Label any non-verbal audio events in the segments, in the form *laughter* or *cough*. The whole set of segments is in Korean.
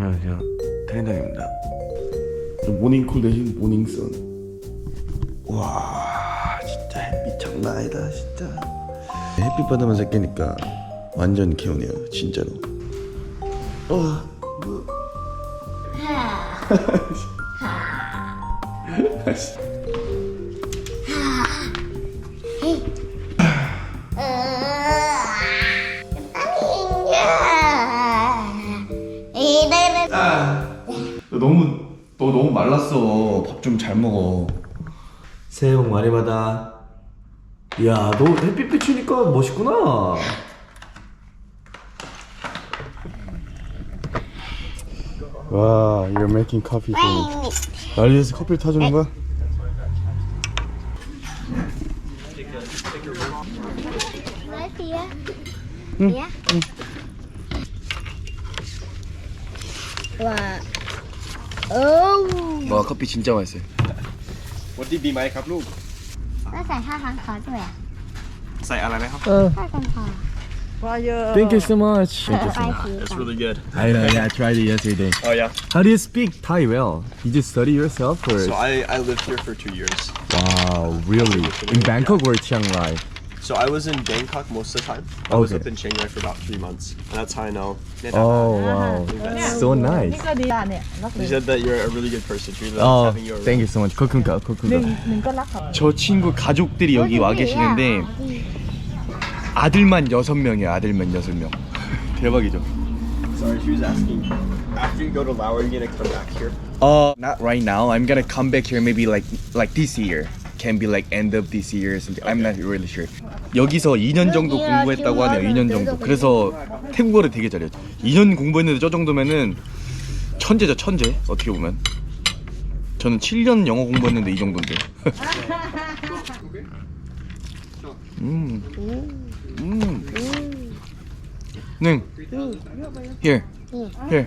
안녕하세요 태인당입니다. 모닝콜 대신 모닝선 와 진짜 햇빛 장난 아니다 진짜. 햇빛 받으면 서 깨니까 완전 개운해요 진짜로. 어 뭐. *laughs* 말랐어. 밥 좀 잘 먹어. 새해 복 많이 받아. 야 너 햇빛 비추니까 멋있구나. 와 you're making coffee for me. 난리에서 커피를 타주는 거야? Wow Oh 와 커피 진짜 맛있어요 วันดีปีใหม่ครับลูก Nó xài hai hàng khó rồi à? ใส่อะไรไหมครับ Hai con khó Thank you so much Thank you so Hai much chỉ It's really good I know yeah I tried it yesterday Oh yeah How do you speak Thai well? Did you study yourself or? So I, I lived here for two years Wow really? In Bangkok or Chiang Rai? So I was in Bangkok most of the time I was Okay. up in Chiang Rai for about three months and that's how I know Oh wow So nice ก็ดีอ่ะเนี่ยรัก You said that you're a really good person She loves 어, having you around thank you so much. 코쿤가, หนึ่ง 코쿤가. หนึ่งก็รักเขา 저 친구 가족들이 여기 와 계시는데 아들만 여섯 명이에요. 아들만 여섯 명. *laughs* 대박이죠. Sorry she was asking After you go to Laos are you gonna come back here? Uh, not right now. I'm gonna come back here maybe like like this year. Can be like end of this year or something. I'm not really sure. 여기서 2년 정도 공부했다고 하네요. 2년 정도. 그래서 태국어를 되게 잘해요. 2년 공부했는데 저 정도면은 천재죠, 천재. 어떻게 보면. 저는 7년 영어 공부했는데 이 정도인데. *laughs* 음. 음. 능. Here. Here.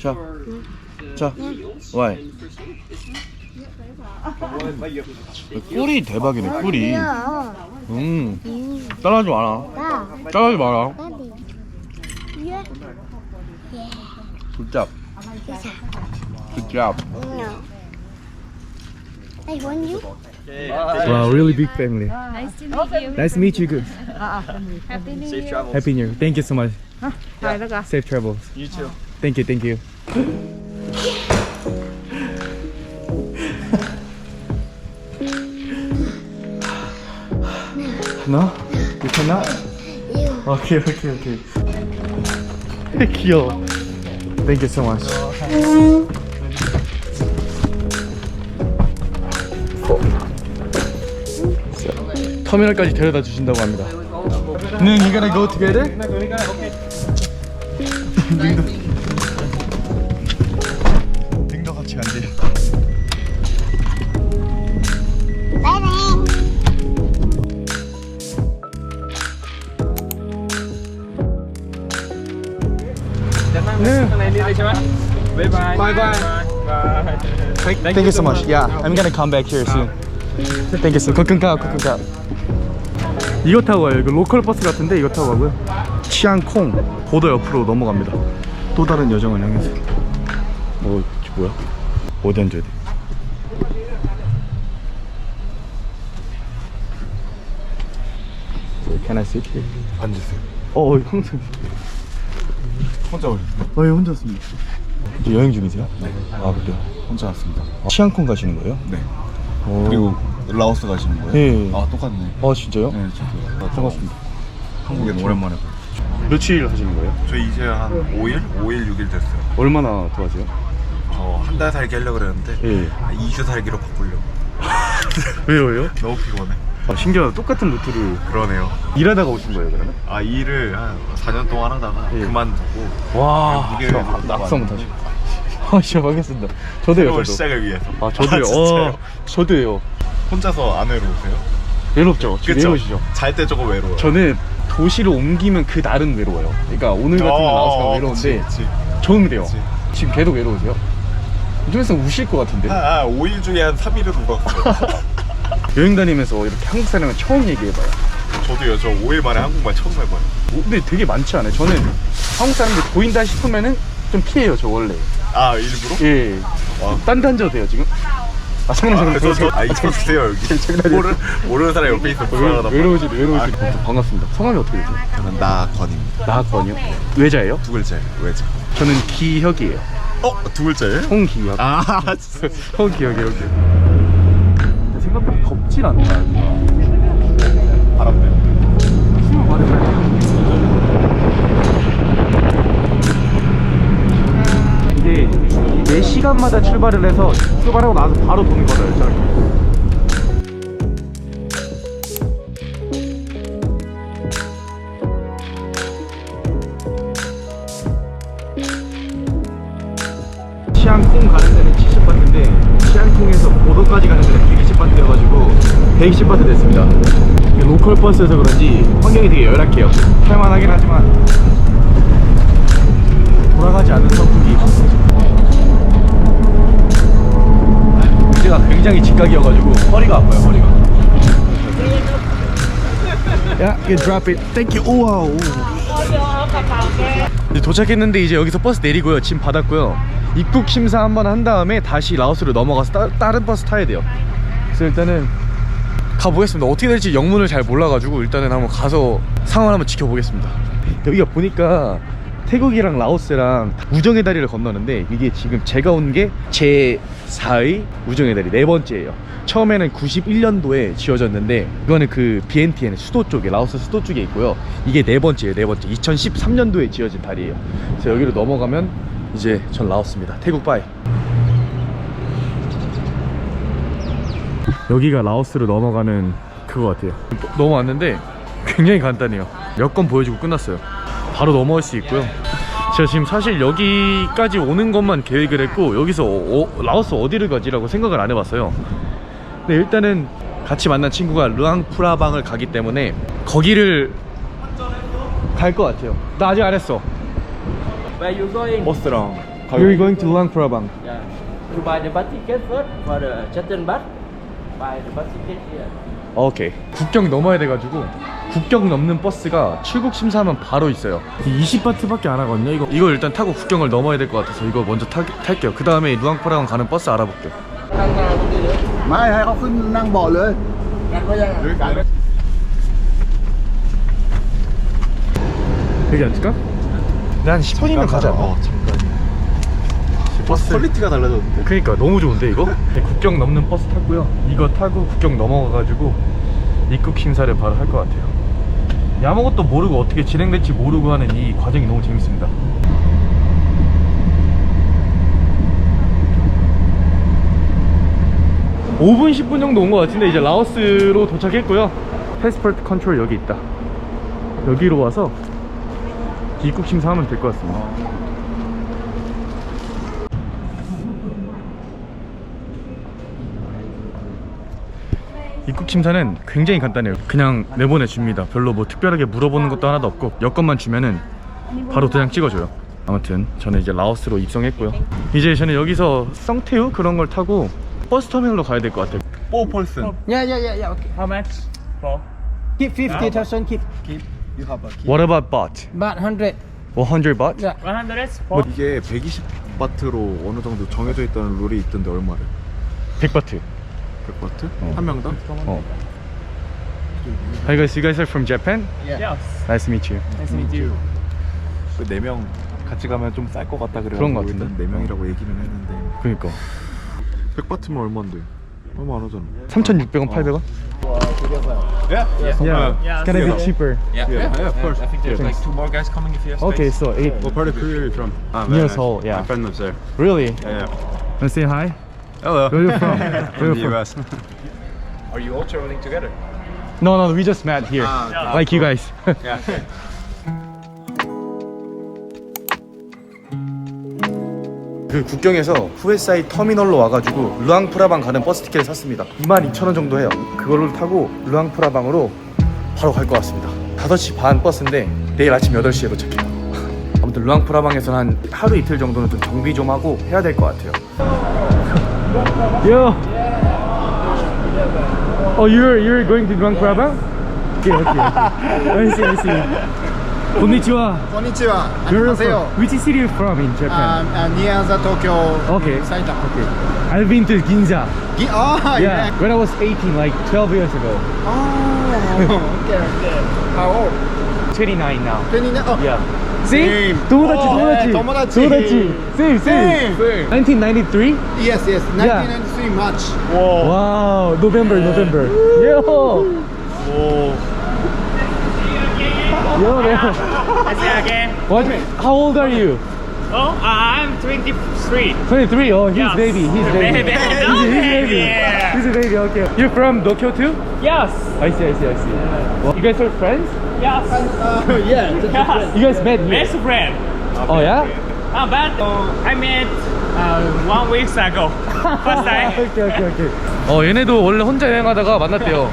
자. 자. Why? 꿀이 대박이네, 꿀이. 음. 따라하지 마라. Đó 따라하지 마라. Đó đi Yeah Good job. Good job. No I want you Wow, really big family. Nice to meet you. Nice to meet you. Good. Happy New Safe Year. travels Happy New Year. Thank you so much. ถ่ายแล้วกัน Safe travels. You too Thank you, thank you. No? You cannot? You Okay, okay, okay. 귀여워. Thank you so much. 터미널까지 데려다 주신다고 합니다. 능, you gonna go together? Bye bye Bye bye Thank, you so much. Yeah, I'm gonna come back here soon. Thank you so much. 콩콩가, 콩콩가. 이거 타고 가요. 이거 로컬 버스 같은데 이거 타고 가고요. 치앙콩 보도 옆으로 넘어갑니다. 또 다른 여정을 향해서. 뭐 뭐야? 어디 앉아야 돼? Can I sit here? 앉으세요. 어, 어, 항상. 혼자 오셨어요? 어, 예, 혼자 왔습니다. 여행 중이세요? 아, 그래요? 혼자 왔습니다. 치앙콩 가시는 거예요? 네. 오. 그리고 라오스 가시는 거예요? 예. 아 똑같네. 아, 진짜요? 네, 저도 반갑습니다. 한국엔 오랜만에. 며칠 하시는 거예요? 저 이제 한 5일? 5일 6일 됐어요. 얼마나 더 하세요? 저 한 달 살기 하려고 그랬는데 예. 한 2주 살기로 바꾸려고. *laughs* 왜요, 왜요? 너무 피곤해. 아, 신기하다. 똑같은 루트를 그러네요. 일하다가 오신 거예요, 그러면? 아 일을 한 4년 동안 하다가 예. 그만두고 와, 이게 저왜 낙서 못하죠. 아, 시작하겠습니다. 저도요, 새로운 저도. 시작을 위해서. 아, 저도요. 진짜요? 어, 저도요. 혼자서 안 외로우세요? 외롭죠? 지금 그쵸? 외로우시죠? 잘때 조금 외로워요. 저는 도시를 옮기면 그 날은 외로워요. 그러니까 오늘 같은 날 나와서 어, 외로운데, 그치, 그치. 저는 그래요. 그치. 지금 계속 외로우세요? 좀 있으면 우실 것 같은데. 한, 한 5일 중에 한 3일은 울었어요. *laughs* 여행 다니면서 이렇게 한국 사람을 처음 얘기해봐요. 저도요. 저 5일 만에 한국말 처음 해봐요. 뭐, 근데 되게 많지 않아요? 저는 한국 사람들 보인다 싶으면은 좀 피해요 저 원래 아 일부러? 예 와. 딴 던져도 돼요 지금? 아 장난 아, 저, 저, 아 이쪽 주세요 여기 *laughs* 모르, 모르는 사람이 옆에 있어 불안하다 외로우시 외로우시 반갑습니다 성함이 어떻게 되세요? 저는 나건입니다 나건이요? 외자예요? 두 글자예요 왜죠? 저는 기혁이에요 어? 두 글자예요? 홍기혁 아 *laughs* 진짜 홍기혁 이렇게 생각보다 덥진 않다 시간마다 출발을 해서 출발하고 나서 바로 도는 거예요 저렇게 치앙콩 가는 데는 70바트인데 치앙콩에서 보도까지 가는 데는 120바트여가지고 120바트 됐습니다. 로컬 버스여서 그런지 환경이 되게 열악해요. 탈만하긴 하지만. 돌아가지 않는 선풍기 문제가 굉장히 직각이어가지고 허리가 아파요 허리가 야, you drop it. Thank you. 우와. 우. 이제 도착했는데 이제 여기서 버스 내리고요. 짐 받았고요. 입국 심사 한번 한 다음에 다시 라오스로 넘어가서 따, 다른 버스 타야 돼요. 그래서 일단은 가보겠습니다. 어떻게 될지 영문을 잘 몰라가지고 일단은 한번 가서 상황을 한번 지켜보겠습니다. 여기가 보니까 태국이랑 라오스랑 우정의 다리를 건너는데 이게 지금 제가 온 게 제 4의 우정의 다리 네 번째예요. 처음에는 91년도에 지어졌는데 이거는 그 비엔티엔 수도 쪽에 라오스 수도 쪽에 있고요. 이게 네 번째예요. 네 번째. 2013년도에 지어진 다리예요. 그래서 여기로 넘어가면 이제 전 라오스입니다. 태국 바이. 여기가 라오스로 넘어가는 그거 같아요 넘어왔는데 굉장히 간단해요 여권 보여주고 끝났어요 바로 넘어갈 수 있고요 제가 지금 사실 여기까지 오는 것만 계획을 했고 여기서 어, 어, 라오스 어디를 가지라고 생각을 안 해봤어요 근데 일단은 같이 만난 친구가 르앙프라방을 가기 때문에 거기를 갈 것 같아요 나 아직 안 했어 Where you going? 버스랑 You're going to 르앙프라방 Yeah. You buy the bus ticket first for the shuttle bus. Buy the bus ticket here. 오케이. 국경 넘어야 돼가지고 국경 넘는 버스가 출국 심사하면 바로 있어요. 20바트밖에 안 하거든요 이거. 이거 일단 타고 국경을 넘어야 될 것 같아서 이거 먼저 타, 탈게요. 그 다음에 루앙프라강 가는 버스 알아볼게요. 여기 앉을까? 난 10분이면 가자. 어 잠깐. 버스 퀄리티가 달라졌는데? 그니까 너무 좋은데 이거? *laughs* 네, 국경 넘는 버스 탔고요. 이거 타고 국경 넘어가가지고 입국 심사를 바로 할 것 같아요. 아무것도 모르고 어떻게 진행될지 모르고 하는 이 과정이 너무 재밌습니다. 오분 10분 정도 온 것 같은데 이제 라오스로 도착했고요. 패스포트 컨트롤 여기 있다. 여기로 와서 입국 심사하면 될 것 같습니다 심사는 굉장히 간단해요. 그냥 내보내 줍니다. 별로 뭐 특별하게 물어보는 것도 하나도 없고 여권만 주면은 바로 도장 찍어줘요. 아무튼 저는 이제 라오스로 입성했고요. 이제 저는 여기서 성태우 그런 걸 타고 버스 터미널로 가야 될 것 같아요. 뽀 펄슨 Yeah, yeah, yeah, yeah. Okay. How much? For? Keep 50,000, keep. What about baht? But 100. 100 baht? Yeah. 100 for? 이게 120바트로 어느 정도 정해져 있다는 룰이 있던데 얼마래? 100 baht. 100바트? 한 명당? 어. Hi guys, you guys are from Japan? Yes. Nice to meet you. Nice to meet you. 그 4명 같이 가면 좀 쌀 것 같다 그래가지고 그런 것 같은데? 일단 4명이라고 얘기는 했는데 그러니까 100바트면 얼마인데? 얼마 안 하잖아 3,600원, 800원? Yeah, Yeah. Yeah. Can I be cheaper? Yeah. Yeah, yeah, of course. I think there's Thanks. like two more guys coming if you have Okay, so eight. What part of Korea are you from? Ah, Near Seoul, yeah. My friend lives there. Really? Yeah, yeah. Wanna say hi? Hello. Where *laughs* you from? Where From you the from? US. Are you all traveling together? No, no, we just met here. like you guys. *laughs* Yeah. 그 국경에서 후에사이 터미널로 와가지고 르앙프라방 가는 버스 티켓을 샀습니다 22,000원 정도 해요 그걸로 타고 르앙프라방으로 바로 갈 것 같습니다 5시 반 버스인데 내일 아침 8시에 도착해요 *laughs* 아무튼 르앙프라방에서는 한 하루 이틀 정도는 좀 정비 좀 하고 해야 될 것 같아요 Yo. Oh, you're you're going to Grand Prabang? Okay, okay. *laughs* I see, I see. Konnichiwa. Konnichiwa. You're Annyeonghaseyo. which city you from in Japan? Um, uh, near the Tokyo, Okay. Saitama. okay. I've been to Ginza. Gi- oh, *laughs* yeah. Yeah. When I was 18, like 12 years ago. Oh, *laughs* okay, okay. How old? 29 now. 29. Oh, Yeah. Oh, see? Same. Tomodachi, Oh, Tomodachi. yeah, Same, same. Same. 1993? Yes, yes. 1993 March. Whoa. Wow, November, November. Yo! Whoa. Yo, man. I say again. What? How old are you? Oh, I'm 23. 23. Oh, he's Yes. baby. He's baby. Baby. He's, he's baby. Yeah. He's a baby. Okay. You're from Tokyo too? Yes. I see. I see. I see. Well, you guys are friends? Yes. Uh, yeah. yes. You guys met here? Best friend. Oh yeah? Uh, but uh, I met uh, one week ago. First time. 오케이 오케이 오케이. 어 얘네도 원래 혼자 여행하다가 만났대요.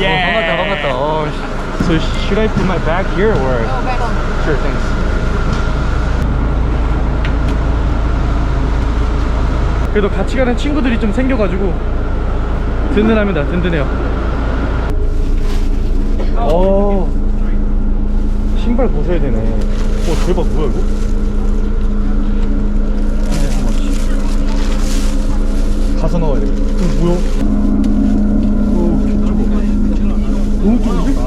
Yeah. 어, 반갑다 반갑다. 어, 씨. So should I put my bag here or? Sure, thanks. 그래도 같이 가는 친구들이 좀 생겨가지고 든든합니다. 든든해요. 신발 벗어야 되네. 어 대박 뭐야 이거? 가서 넣어야 돼. 이거 뭐야? 오, 괜찮아. 너무 좋은데?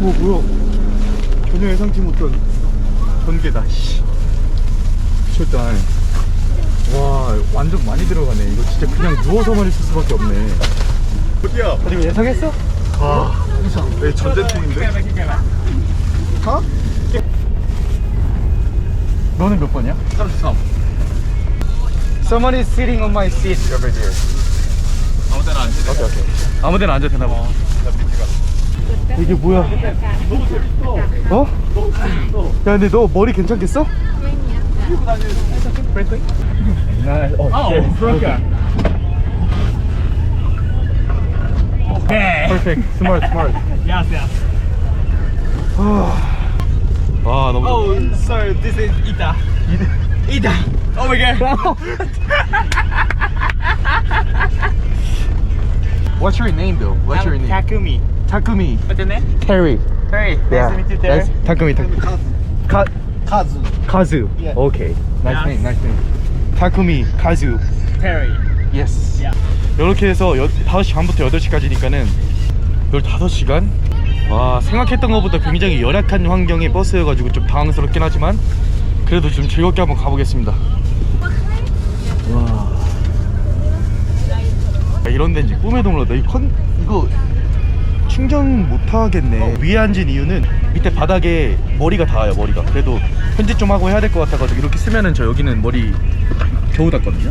오, 뭐야? 전혀 예상치 못한 전개다. 씨. 해. 와, 완전 많이 들어가네. 이거 진짜 그냥 누워서만 있을 수밖에 없네. 어디야? 이거 예상했어? 아, 내 전쟁통인데? 어? 너는 몇 번이야? 33. Someone is sitting on my seat over there. 아무 데나 앉으래. 오케이, 오케이. 아무 데나 앉아도 되나 봐. 이게 뭐야? 어? 야, 근데 너 머리 괜찮겠어? 나, 어, Oh, broker. Okay. perfect, smart, smart. Yes, yes. 아, 너무 Oh, sorry. This is Ida. Ida. Oh my god. What's your name though? What's your I'm name? Takumi. Takumi. What's your name? Terry. Hey, nice to meet you, Terry. Nice. Takumi, Takumi. Ka Kazu. Kazu. Yeah. Okay. Nice Yes. name, nice name. Takumi, Kazu. Terry. Yes. Yeah. 이렇게 해서 여, 5시 반부터 8시까지니까는 15시간? 와 생각했던 것보다 굉장히 열악한 환경의 버스여가지고 좀 당황스럽긴 하지만 그래도 좀 즐겁게 한번 가보겠습니다. 와. 야, 이런 데는 이제 꿈의 동로다. 이 컨, 이거 충전 못하겠네. 위에 앉은 이유는 밑에 바닥에 머리가 닿아요 머리가. 그래도 편집 좀 하고 해야 될 것 같아가지고 이렇게 쓰면은 저 여기는 머리 겨우 닿거든요.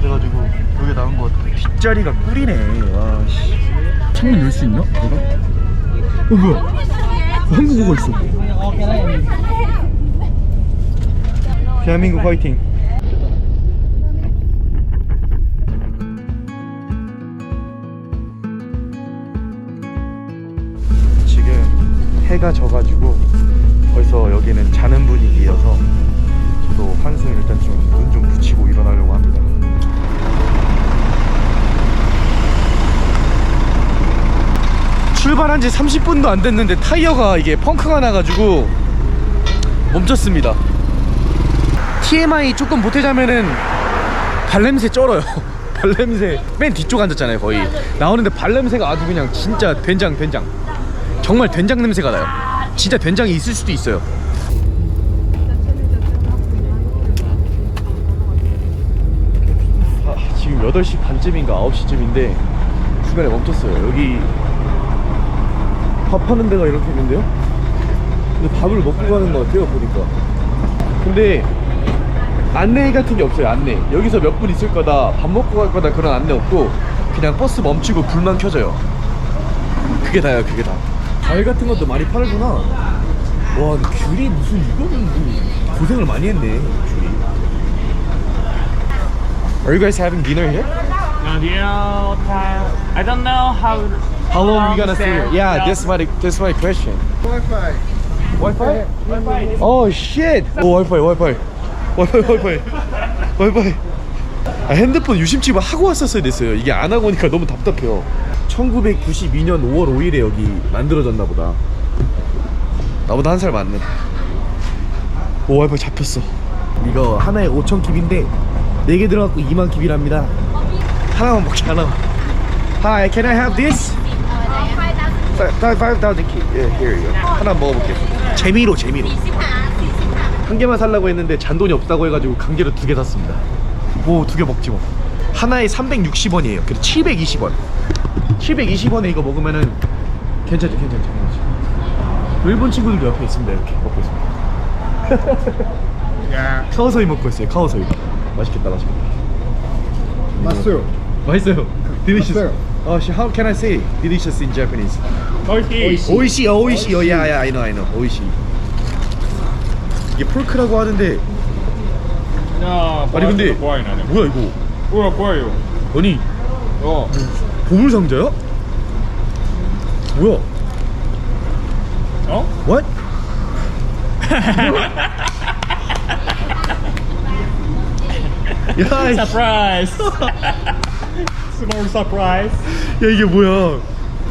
그래가지고 여기 나온 거 뒷자리가 꿀이네. 와씨 창문 열 수 있나? 내가? 어 뭐야 한국어가 있어 대한민국 화이팅 지금 해가 져가지고 벌써 여기는 자는 분위기여서 저도 한숨 일단 좀 눈 좀 붙이고 일어나려고 합니다 출발한 지 30분도 안 됐는데 타이어가 이게 펑크가 나가지고 멈췄습니다. TMI 조금 보태자면은 발냄새 쩔어요. *laughs* 발냄새 맨 뒤쪽 앉았잖아요 거의 나오는데 발냄새가 아주 그냥 진짜 된장 된장 정말 된장 냄새가 나요. 진짜 된장이 있을 수도 있어요. 아, 지금 8시 반쯤인가 9시쯤인데 중간에 멈췄어요. 여기 밥 하는 데가 이렇게 있는데요? 근데 밥을 먹고 가는 것 같아요 보니까 근데 안내 같은 게 없어요 안내 여기서 몇 분 있을 거다 밥 먹고 갈 거다 그런 안내 없고 그냥 버스 멈추고 불만 켜져요 그게 다예요 그게 다 과일 같은 것도 많이 팔구나 와 근데 귤이 무슨 이거는 뭐 고생을 많이 했네 귤이 Are you guys having dinner here? Time? I don't know how. How long are we gonna stay here? there? Yeah, that's my that's my question. Wi-Fi. Wi-Fi? Wi-Fi. Oh shit! 오 와이파이 와이파이 와이파이 와이파이 와이파이 아, 핸드폰 유심칩을 하고 왔었어야 됐어요 이게 안 하고 오니까 너무 답답해요 1992년 5월 5일에 여기 만들어졌나 보다 나보다 한 살 많네 오 와이파이 잡혔어 이거 하나에 5천 킵인데 4개 들어갖고 2만 킵이랍니다 하나만 먹자 하나만 Hi can I have this? 5,000킵 yeah, here you go. 하나 먹어볼게요. 재미로 재미로. 한 개만 살라고 했는데 잔돈이 없다고 해가지고 강제로 두 개 샀습니다. 뭐 두 개 먹지 뭐. 하나에 360원이에요. 그래서 720원. 720원에 이거 먹으면은 괜찮죠 괜찮죠 괜찮죠. 일본 친구들도 옆에 있습니다 이렇게 먹고 있습니다. 카오소이 먹고 있어요 카오소이. 맛있겠다 맛있겠다. 맛있어요. 맛있어요. delicious. 맛있어요. 어, 시- how can I say delicious in Japanese? 오이시. 오이시 어, 오이시 어, yeah, yeah, I know, I know. 오이시 이게 폴크라고 하는데 야, 아니 근데 보아이 나네. 뭐야 이거 뭐야 보아요. 아니 어. 보물 상자야? 뭐야? 어? What? 야, 이- 서 스몰 서프라이즈. 야 이게 뭐야?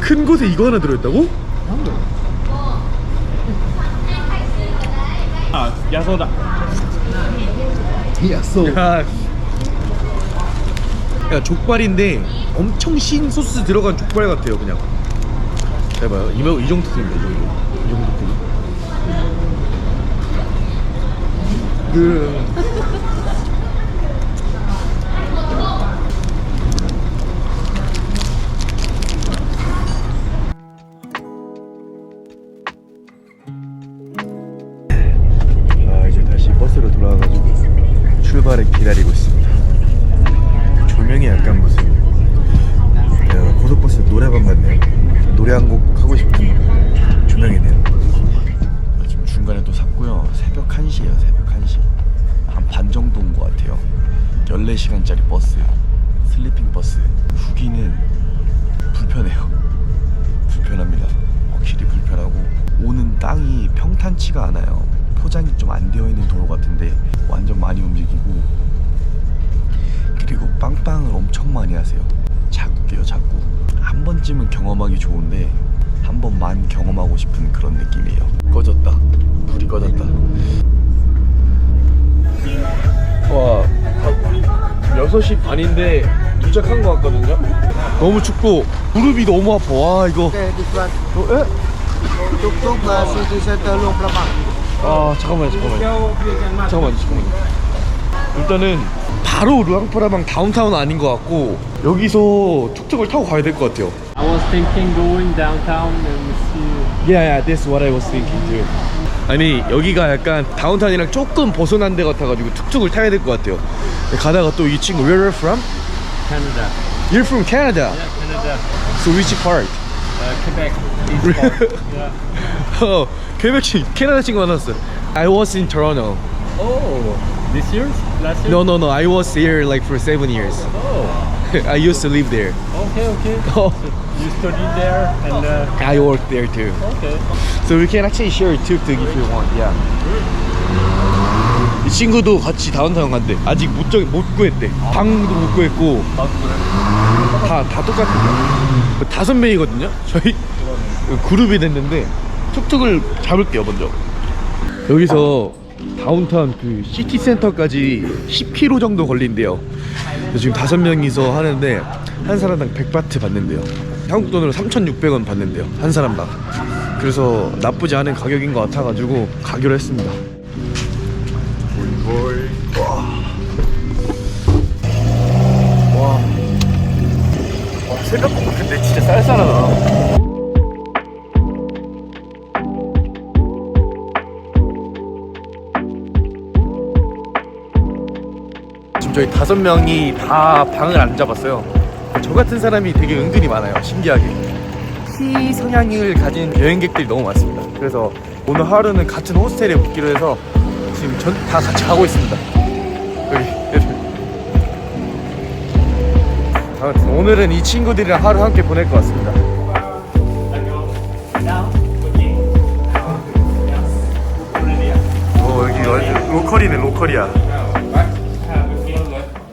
큰 곳에 이거 하나 들어있다고? 아, 야소다. 야쏘. 야, 야 족발인데 엄청 신 소스 들어간 족발 같아요 그냥. 잘 봐요. 이, 이 정도 됩니다. 이 정도. 이 정도 크기. 그 출발을 기다리고 있습니다. 조명이 약간 무슨 야, 고속버스 노래방 같네요. 노래 한 곡 하고 싶은 조명이네요. 지금 중간에 또 샀고요. 새벽 1시에요. 새벽 1시. 한 반 정도 온 것 같아요. 14시간짜리 버스. 슬리핑 버스. 후기는 불편해요. 불편합니다. 확실히 불편하고 오는 땅이 평탄치가 않아요. 포장이 좀 안 되어 있는 도로 같은데 완전 많이 움직이고 그리고 빵빵을 엄청 많이 하세요. 자국이요, 자국. 한 번쯤은 경험하기 좋은데 한 번만 경험하고 싶은 그런 느낌이에요. 꺼졌다. 불이 꺼졌다. 와, 6시 반인데 도착한 것 같거든요. 너무 춥고 무릎이 너무 아파. 와 이거. 어, 에? 뚝뚝 시티 센터 롱프라방. 아 잠깐만요 잠깐만요 잠깐만요 잠깐만요 일단은 바로 루앙프라방 다운타운 아닌 것 같고 여기서 툭툭을 타고 가야 될 것 같아요 I was thinking going downtown and see. Yeah, yeah, that's what I was thinking too 아니 여기가 약간 다운타운이랑 조금 벗어난 데 같아가지고 툭툭을 타야 될 것 같아요 가다가 또 이 친구 Where are you from? Canada. You're from Canada Canada. So which part? Uh, Quebec. East part. yeah. 어, quebec 친 캐나다 친구 만났어 I was in Toronto Oh, this year? Last year? No, no, no. I was here like for seven years. Oh, I used to live there. okay, okay. Oh, You studied there and uh, I worked there too. okay. So we can actually share a tuk-tuk if you want. Yeah. 이 친구도 같이 다운타운 간대. 아직 못, 정, 못 구했대. 방도 못 구했고 다, 다 똑같은데. 다섯 명이거든요. 저희 그룹이 됐는데 툭툭을 잡을게요 먼저. 여기서 다운타운 그 시티 센터까지 10km 정도 걸린대요. 그래서 지금 다섯 명이서 하는데 한 사람당 100바트 받는데요. 한국 돈으로 3,600원 받는데요. 한 사람당. 그래서 나쁘지 않은 가격인 것 같아가지고 가기로 했습니다. 와. 와, 생각보다 근데 진짜 쌀쌀하다. 저희 다섯 명이 다 방을 안 잡았어요. 저 같은 사람이 되게 은근히 많아요. 신기하게. T 성향을 가진 여행객들이 너무 많습니다. 그래서 오늘 하루는 같은 호스텔에 묵기로 해서 지금 전 다 같이 가고 있습니다. 여기 애들. 아무튼 오늘은 이 친구들이랑 하루 함께 보낼 것 같습니다. 오 여기 로컬이네 로컬이야.